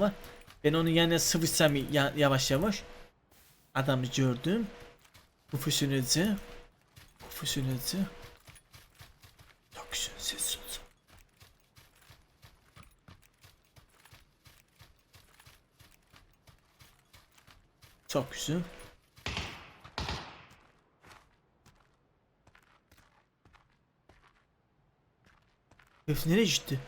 var. Ben onun yanına sıvışsam ya- yavaş yavaş. Adamı gördüm. Profesyonelce. Profesyonelce. Çok güzel ses. Çok güzel. Herif nereye gitti?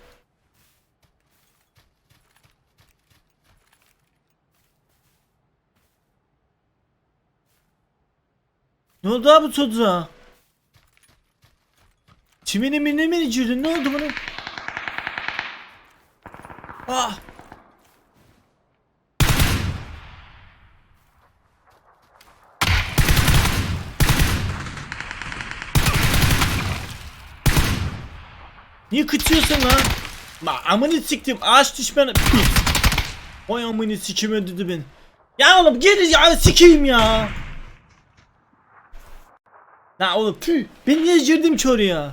Ne oldu abi bu çocuğa? Çimeni mi ne mi girdin? Ne oldu bana? Ah! Niye kıtıyorsun lan? Bak amını siktim ağaç düşmanı Pis. Oy amını sikim öldürdü beni Ya oğlum gel ya sikeyim ya La oğlum tüh ben niye girdim ki oraya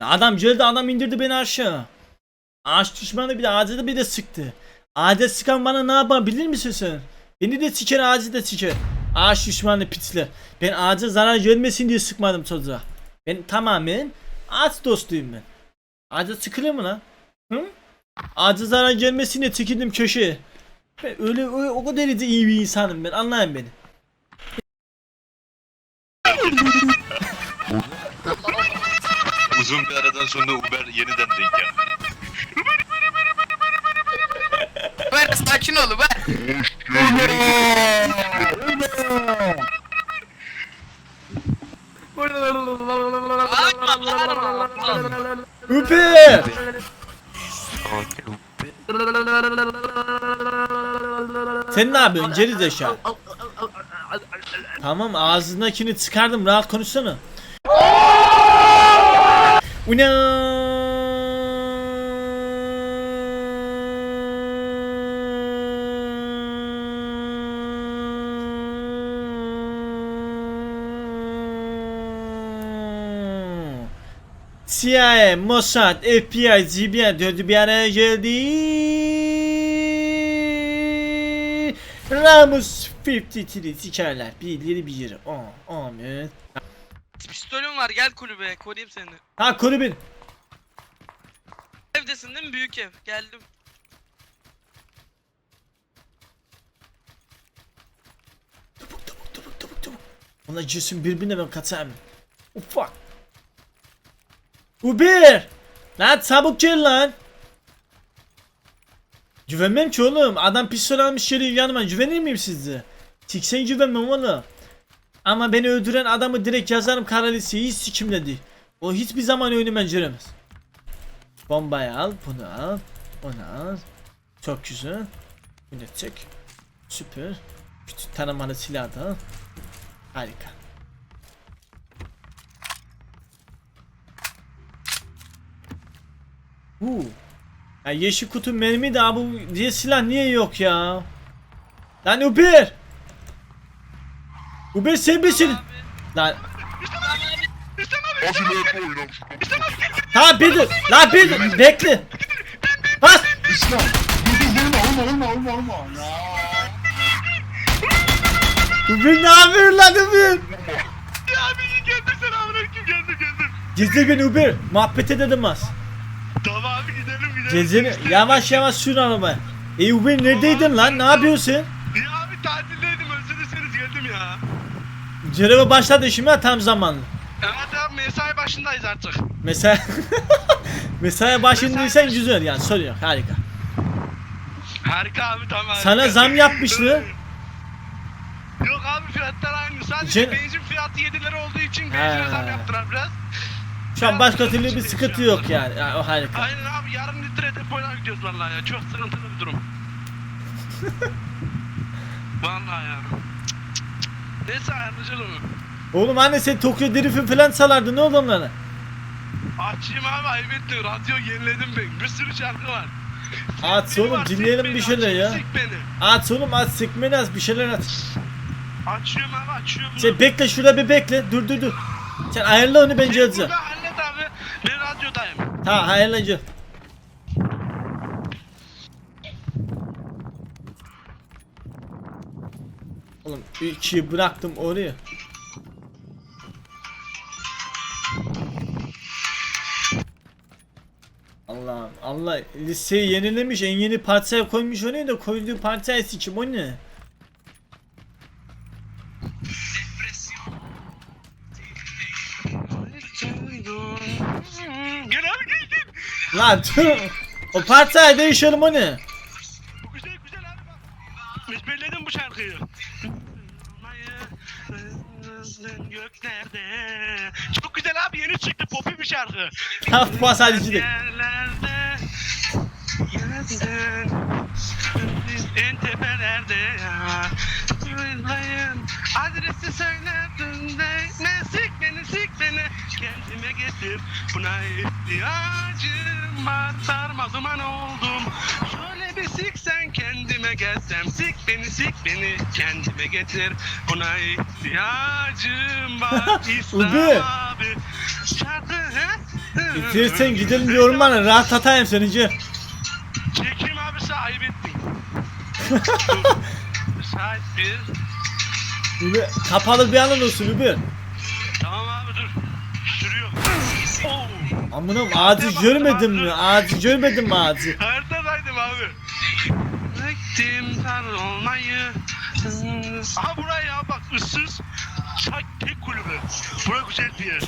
Ya Adam geldi adam indirdi beni aşağı Ağaç düşmanı bir de ağaca da bir de sıktı Ağaca sıkan bana ne yapar bilir misin sen? Beni de siker ağacı da siker Ağaç düşmanı pisler Ben ağaca zarar gelmesin diye sıkmadım çocuğa ben tamamen ağaç dostuyum ben. Ağaca sıkılır mı lan? Hı? Ağaca zarar gelmesine çekildim köşeye. Ben öyle, öyle o kadar iyi bir insanım ben anlayın beni. Uzun bir aradan sonra Uber yeniden denk geldi. Ver sakin ol ver. Üper! Sen ne yapıyorsun geri zekalı? Tamam ağzındakini çıkardım rahat konuşsana. Una. CIA, Mossad, FBI, CBN dördü bir araya geldi. Ramus 53 sikerler. Birileri bir yere. Aa, amin. Pistolüm var gel kulübe koruyayım seni. Ha bir. Evdesin değil mi büyük ev? Geldim. Onlar girsin birbirine ben kaçayım. Ufak. Uber! Lan çabuk gel lan. Güvenmem ki oğlum. Adam pistol almış geliyor yanıma. Güvenir miyim sizce? Tiksen güvenmem oğlum. Ama beni öldüren adamı direkt yazarım kara listeye hiç sikimledi. O hiçbir zaman önüme giremez. Bombayı al, bunu al, onu al. Çok güzel. Bunu çek. Süper. Küçük tanımalı silah da. Harika. Huu. Ya yeşil kutu mermi de bu diye silah niye yok ya? Lan Uber! Uber sen misin? Lan Afilerle oynamış. tamam bir dur. Lan bir dur. Bekle. Bas. İslam. Dur dur vurma vurma vurma vurma vurma. Uber ne yapıyor lan Uber? Ya abi iyi geldin sen aleyküm geldim geldim. Gizli beni Uber. Muhabbet edelim az. Tamam abi gidelim gidelim. Gezini yavaş yavaş sür arabaya. E Uber neredeydin lan? Ne yapıyorsun? Ya abi tatildeydim özlediyseniz geldim ya. Göreve başladı ha, tam zamanlı. Evet abi mesai başındayız artık. Mesela Mesai başındaysan güzel yani soruyor harika. Harika abi tamam. Sana zam yapmıştı. Yok abi fiyatlar aynı. Sadece Cen- benzin fiyatı 7 lira olduğu için benzine zam yaptılar biraz. Şu an başka türlü bir sıkıntı yok yani. yani o harika. Aynen abi yarım litre depoyla gidiyoruz vallahi ya. Çok sıkıntılı bir durum. vallahi ya. Neyse ayarlayacağız onu. Oğlum anne sen Tokyo Drift'i falan salardın ne oldu onlara? Açayım abi ayıp. Radyo yeniledim ben. Bir sürü şarkı var. At oğlum var, dinleyelim beni, bir şeyler açayım, ya. Sik beni. At oğlum at sıkmayın az bir şeyler at. Açıyorum abi açıyorum. Sen bekle şurada bir bekle dur dur dur. Sen ayarla onu ben Sen geleceğim. burada hallet abi. Ben radyodayım. Ha ayarlayacağım. Oğlum ikiyi bıraktım oraya. Allah Allah listeyi yenilemiş en yeni parçaya koymuş onu da koyduğu parçayı sikim o ne? Lan! O parçayı değişelim o ne? Güzel güzel abi bak. Ezberledim bu şarkıyı. Göklerde. Çok güzel abi yeni çıktı popi bir şarkı. Ha pasajcı de. Yerlerde. Yerden. En tepelerde ya. Adresi söyle. Ne sik beni sik beni. Kendime getir. Buna ihtiyacım var. Sarma duman oldum. Şöyle bir sik sen kendime gelsem. Sik beni sik beni kendime getir. Buna ihtiyacım var. Ubi. abi. Şarkı he? Bitirsen gidelim diyorum bana rahat atayım seni Cem. Çekim abi sahip ettin. Sahip bir. Ubi, kapalı bir alan olsun Ubi. Tamam abi dur. Sürüyor. Oo. Amına ağacı görmedin mi? Ağacı görmedin mi ağacı? Aha buraya ya bak ıssız. Çay tek kulübü. Bura güzel bir yer.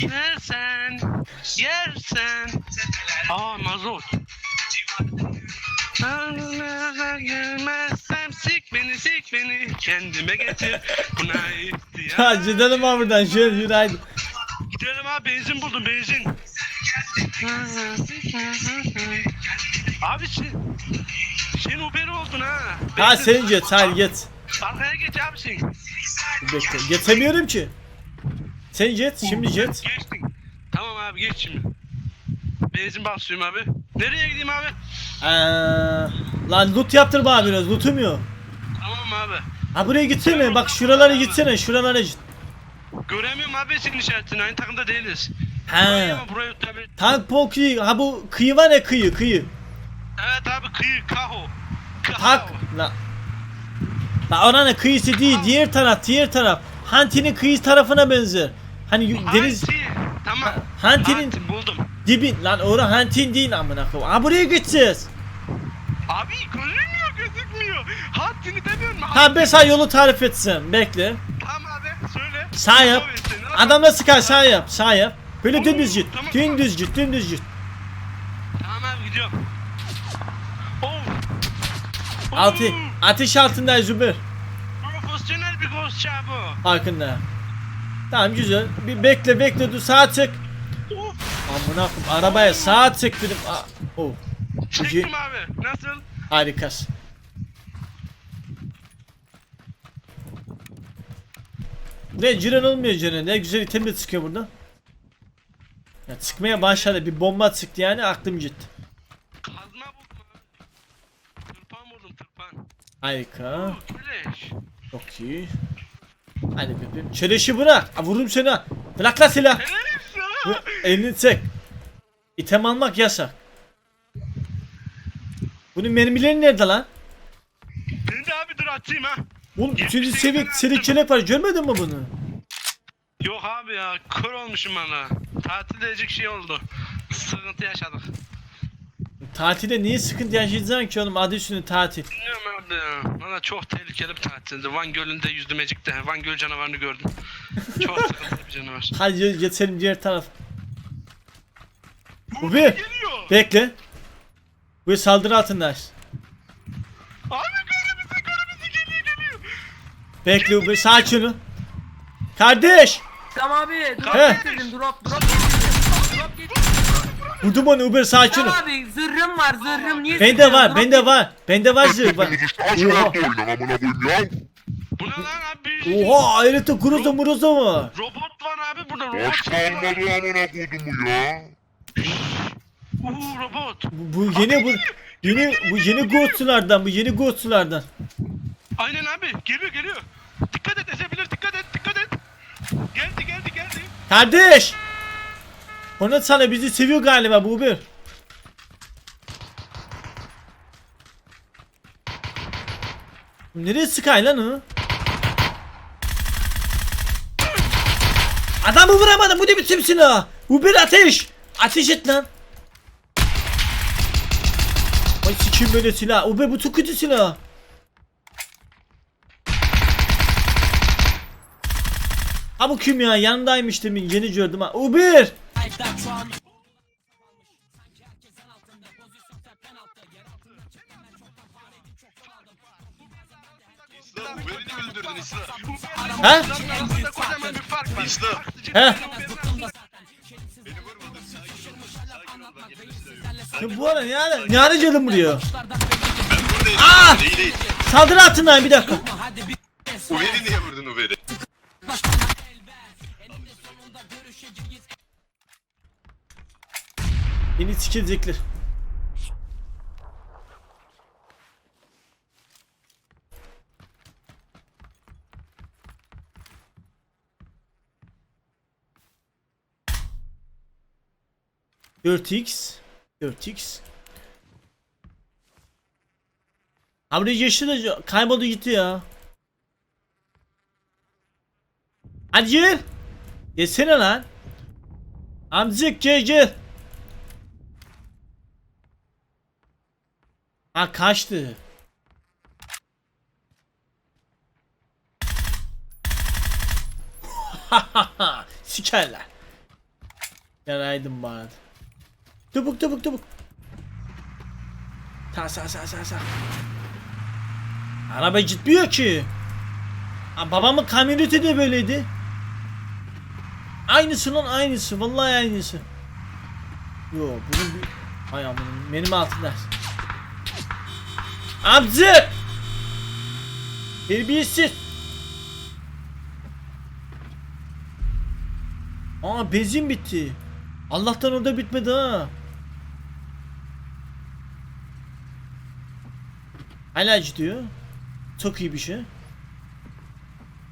Yersen, yersen. Aa mazot. Gelmezsem sik beni sik beni kendime getir buna ihtiyaç. Ya gidelim abi buradan şöyle yürü haydi. Gidelim abi benzin buldum benzin. Abi sen, sen Uber oldun ha. Ha Benzin- sen geç haydi geç. Arkaya geç abi sen. Bekle. Geçemiyorum ki. Sen geç şimdi geç. Geçtin. Tamam abi geç şimdi. Benzin basıyorum abi. Nereye gideyim abi? Eee, lan loot yaptır bana biraz lootum yok. Tamam abi. Ha buraya gitsene bak şuralara gitsene şuralara git. Göremiyorum abi senin işaretini. Aynı takımda değiliz. He. Burayı tabii. Tank poki ha bu kıyı var ya kıyı kıyı. Evet abi kıyı Kaho. Tak la. La oranın kıyısı değil diğer taraf diğer taraf. Hanti'nin kıyı tarafına benzer. Hani deniz Hanti. Tamam. Hanti'nin Hanti buldum. dibi lan ora Hantin değil amına koyayım. Ha buraya gideceğiz. Abi görünmüyor gözükmüyor. Hattini demiyor mu? Ha ben sana yolu tarif etsem bekle. Tamam abi söyle. Sağ yap. Versin. Adamla sıkar sağ yap sağ yap. Böyle dümdüz git. tamam. Dümdüz git dümdüz git. Tamam abi gidiyorum. Altı. Ateş altında Zübür. Profesyonel bir ghostçu bu. Farkında. Tamam güzel. Bir bekle bekle dur sağa çık. Amına koyayım arabaya sağa çık dedim. Aa, Oh. Çektim abi. Nasıl? Harikasın. Ne ciren olmuyor ciren. Ne güzel item de çıkıyor burada. Ya çıkmaya başladı. Bir bomba çıktı yani aklım gitti. Kazma buldum abi. Tırpan buldum tırpan. Harika. Güleş. Çok iyi. Hadi bebeğim. Çeleşi bırak. Ha, vururum seni ha. Bırak lan silah. Olsun. Elini çek. İtem almak yasak. Bunun mermileri nerede lan? Ben de abi dur atayım ha. Yetmiş üçüncü sekiz seviye tane seri kelep var. Görmedin mi bunu? Yok abi ya kör olmuşum bana. Tatil edecek şey oldu. Sıkıntı yaşadık. Tatilde niye sıkıntı yaşayacaksın ki oğlum adı üstünde tatil. Bilmiyorum abi. Valla çok tehlikeli bir tatildi. Van Gölü'nde yüzdümecikte. Van Göl canavarını gördüm. Çok sıkıntılı bir canavar. Hadi ge- geçelim diğer taraf. Bu Ubi. geliyor. Bekle. Bu saldırı altındayız. Abi geliyor geliyor. Bekle Ubi sakin ol. Kardeş. Tamam abi drop He. getirdim drop drop. Vurdum onu Uber sakin ol. Abi zırhım var zırhım niye Bende var bende var. Bende var zırh var. Aşk Oha. hayatı oynan amına koyayım ya. Bu ne lan abi? Oha ayrıca kuruza muruza var. Robot var abi burada robot. Aşk kalmadı amına koyduğumu ya. Uuu robot. Bu, bu yeni bu yeni bu yeni ghostçulardan bu yeni ghostçulardan. Aynen abi geliyor geliyor. Dikkat et ezebilir dikkat et dikkat et. Geldi geldi geldi. Kardeş. Ona sana bizi seviyor galiba bu Uber. Nereye sıkay lan o? Adamı vuramadım bu ne biçim silah? Bu bir ateş. Ateş et lan. Ay sikim böyle silah. O be bu çok kötü silah. Ha bu kim ya? Yanındaymış demin yeni gördüm ha. Uber. İslam de öldürdün İslam. He? Beni. Ya bu ara ne ara, ne ara? Ben buradayım. Aa! Değil. Saldırı altındayım bir dakika. Uber'i niye vurdun Uber'i? Beni sikecekler. Dört x Dört x Abi geçti de kayboldu gitti ya. Hadi gel. Yesene lan. Amcık gel gel. Ha kaçtı. Sikerler. Yaraydım bari. Tubuk tubuk tubuk. Ta sa sa sa sa. Araba gitmiyor ki. Ha, babamın kamyoneti de böyleydi. Aynısı lan aynısı. Vallahi aynısı. Yo bunun bir... Hay amanın benim altında. Amcık! Terbiyesiz. Aa benzin bitti. Allah'tan orada bitmedi ha. Hala gidiyor. Çok iyi bir şey.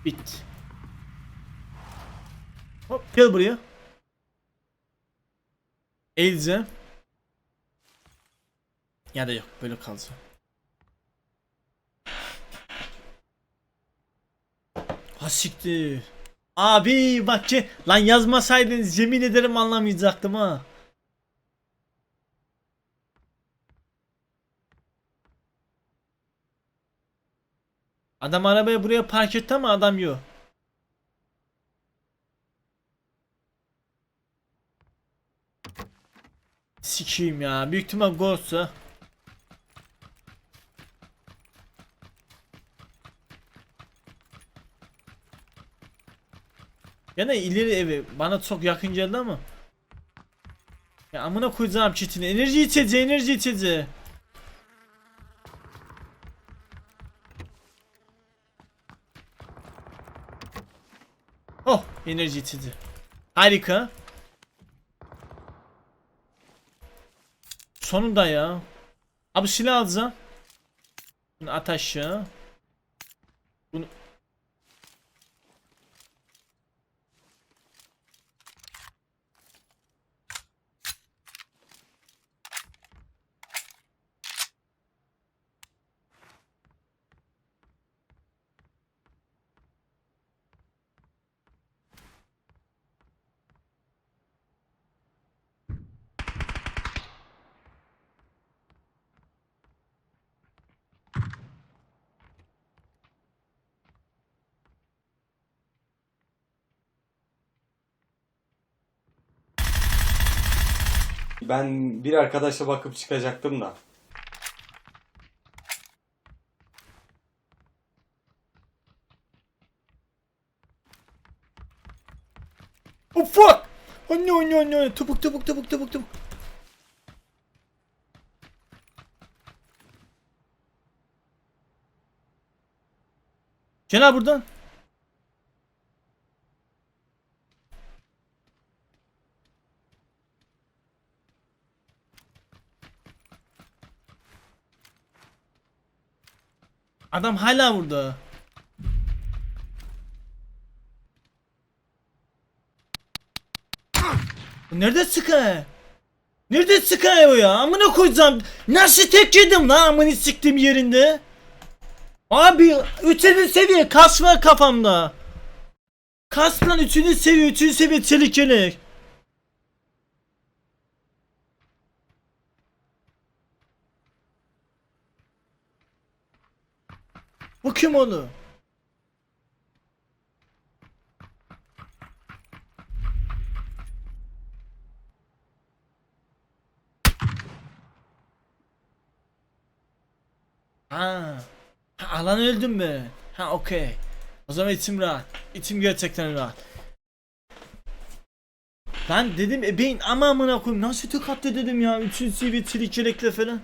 Bitti. Hop gel buraya. Elze. Ya da yok böyle kalsın. Ha siktir. Abi bak ki lan yazmasaydınız yemin ederim anlamayacaktım ha. Adam arabayı buraya park etti ama adam yok. Sikiyim ya. Büyük ihtimal Ghost'sa. Gene ileri evi bana çok yakın geldi ama. Ya amına koyacağım çitini. Enerji içeceği, enerji içeceği. Oh, enerji içeceği. Harika. Sonunda ya. Abi silah alacağım. Bunu at aşağı. Bunu Ben bir arkadaşa bakıp çıkacaktım da. Oh fuck! Oh no no no! Topuk topuk topuk topuk topuk. Gel buradan. Adam hala burada. Nerede Sky? Nerede Sky o ya? Amına koyacağım. Nasıl tek yedim lan amını siktim yerinde? Abi üçüncü seviye kas var kafamda. Kas lan üçüncü seviye üçüncü seviye çelik yelek. Bu kim onu? Ha. ha alan öldüm mü? Ha okey. O zaman içim rahat. İçim gerçekten rahat. Ben dedim ebeğin ama amına koyayım nasıl tokattı dedim ya. Üçüncü seviye trikelekle falan.